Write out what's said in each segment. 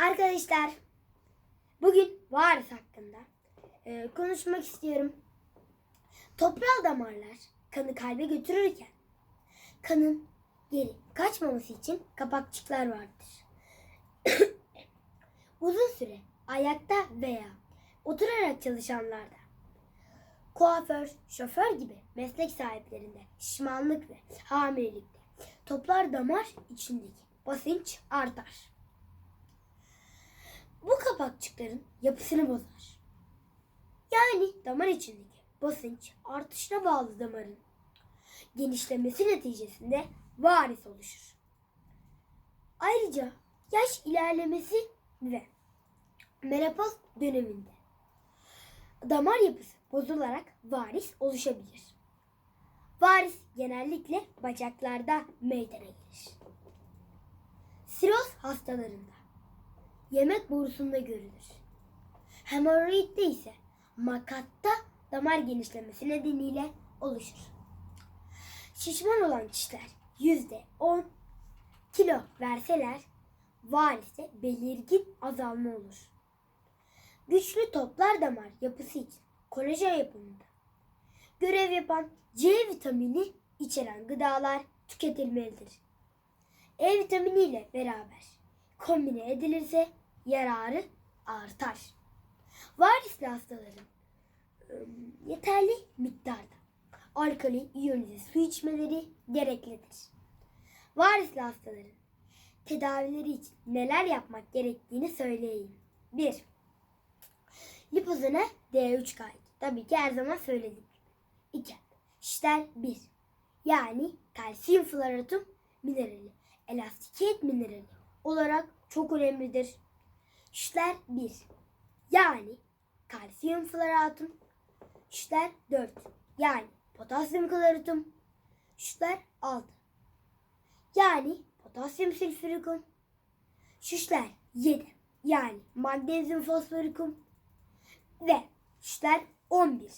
Arkadaşlar bugün varis hakkında e, konuşmak istiyorum. Toprağa damarlar kanı kalbe götürürken kanın geri kaçmaması için kapakçıklar vardır. Uzun süre ayakta veya oturarak çalışanlarda kuaför, şoför gibi meslek sahiplerinde şişmanlık ve hamilelikte toplar damar içindeki basınç artar. Bu kapakçıkların yapısını bozar. Yani damar içindeki basınç artışına bağlı damarın genişlemesi neticesinde varis oluşur. Ayrıca yaş ilerlemesi ve menopoz döneminde damar yapısı bozularak varis oluşabilir. Varis genellikle bacaklarda meydana gelir. Siroz hastalarında yemek borusunda görülür. Hemoroidde ise makatta damar genişlemesi nedeniyle oluşur. Şişman olan kişiler yüzde on kilo verseler variste belirgin azalma olur. Güçlü toplar damar yapısı için kolajen yapımında görev yapan C vitamini içeren gıdalar tüketilmelidir. E vitamini ile beraber kombine edilirse yararı artar. Varisli hastaların yeterli miktarda alkali iyonize su içmeleri gereklidir. Varisli hastaların tedavileri için neler yapmak gerektiğini söyleyeyim. 1. Lipozana D3 kaydı. Tabii ki her zaman söyledik. 2. Şişler 1. Yani kalsiyum floratum minerali, elastikiyet minerali olarak çok önemlidir. Şişler 1. Yani kalsiyum floratum. Şişler 4. Yani potasyum kloratum. Şişler 6. Yani potasyum sülfürikum. Şişler 7. Yani magnezyum fosforikum. Ve şişler 11.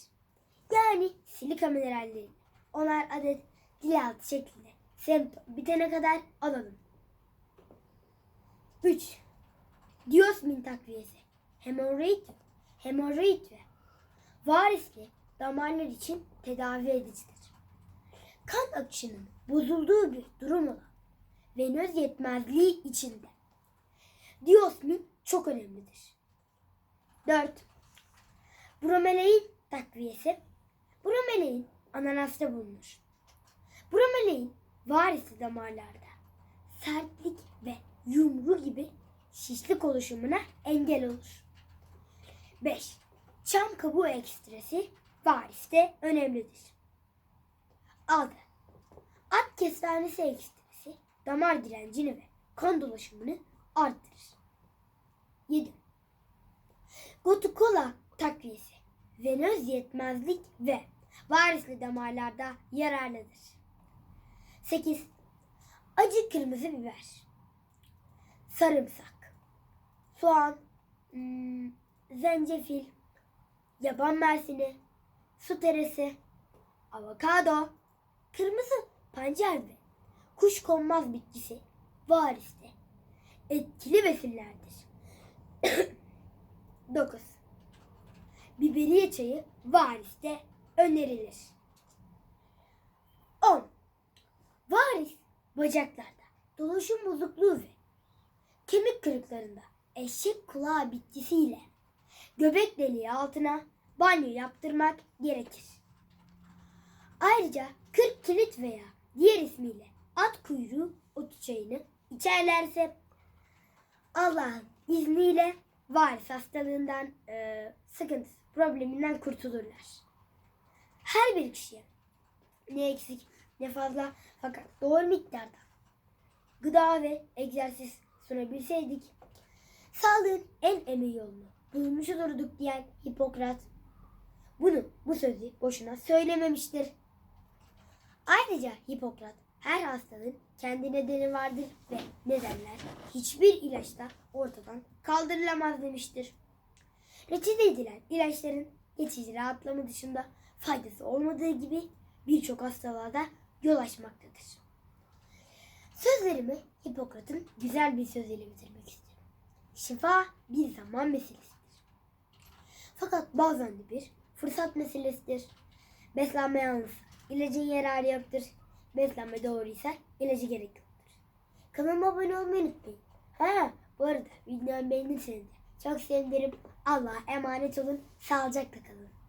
Yani silika mineralleri. Onar adet dil altı şeklinde semptom bitene kadar alalım. 3. Diosmin takviyesi. Hemoroid, hemoroid ve varisli damarlar için tedavi edicidir. Kan akışının bozulduğu bir durum olan venöz yetmezliği içinde diosmin çok önemlidir. 4. Bromelain takviyesi. Bromelain ananasta bulunur. Bromelain varisi damarlarda sertlik ve yumru gibi şişlik oluşumuna engel olur. 5. Çam kabuğu ekstresi variste önemlidir. 6. At kestanesi ekstresi damar direncini ve kan dolaşımını arttırır. 7. Gotukola takviyesi venöz yetmezlik ve varisli damarlarda yararlıdır. 8. Acı kırmızı biber. Sarımsak. Soğan. hmm, zencefil. Yaban mersini. Su teresi. Avokado. Kırmızı pancar ve kuş konmaz bitkisi variste etkili besinlerdir. 9. Biberiye çayı variste önerilir. 10. Varis bacaklarda dolaşım bozukluğu ve kemik kırıklarında eşek kulağı bitkisiyle göbek deliği altına banyo yaptırmak gerekir. Ayrıca 40 kilit veya diğer ismiyle at kuyruğu otu çayını içerlerse Allah'ın izniyle varis hastalığından, e, sıkıntısı, probleminden kurtulurlar. Her bir kişiye ne eksik ne fazla fakat doğru miktarda gıda ve egzersiz sunabilseydik emin yolunu bulmuş olurduk diyen Hipokrat bunu bu sözü boşuna söylememiştir. Ayrıca Hipokrat her hastalığın kendi nedeni vardır ve nedenler hiçbir ilaçta ortadan kaldırılamaz demiştir. Reçete edilen ilaçların geçici rahatlama dışında faydası olmadığı gibi birçok hastalığa da yol açmaktadır. Sözlerimi Hipokrat'ın güzel bir sözüyle bitirmek istiyorum. Şifa bir zaman meselesidir. Fakat bazen de bir fırsat meselesidir. Beslenme yanlışsa ilacın yararı yoktur. Beslenme doğruysa ilacı gerek yoktur. Kanalıma abone olmayı unutmayın. Ha, bu arada videomu beğenirseniz çok sevinirim. Allah'a emanet olun. Sağlıcakla kalın.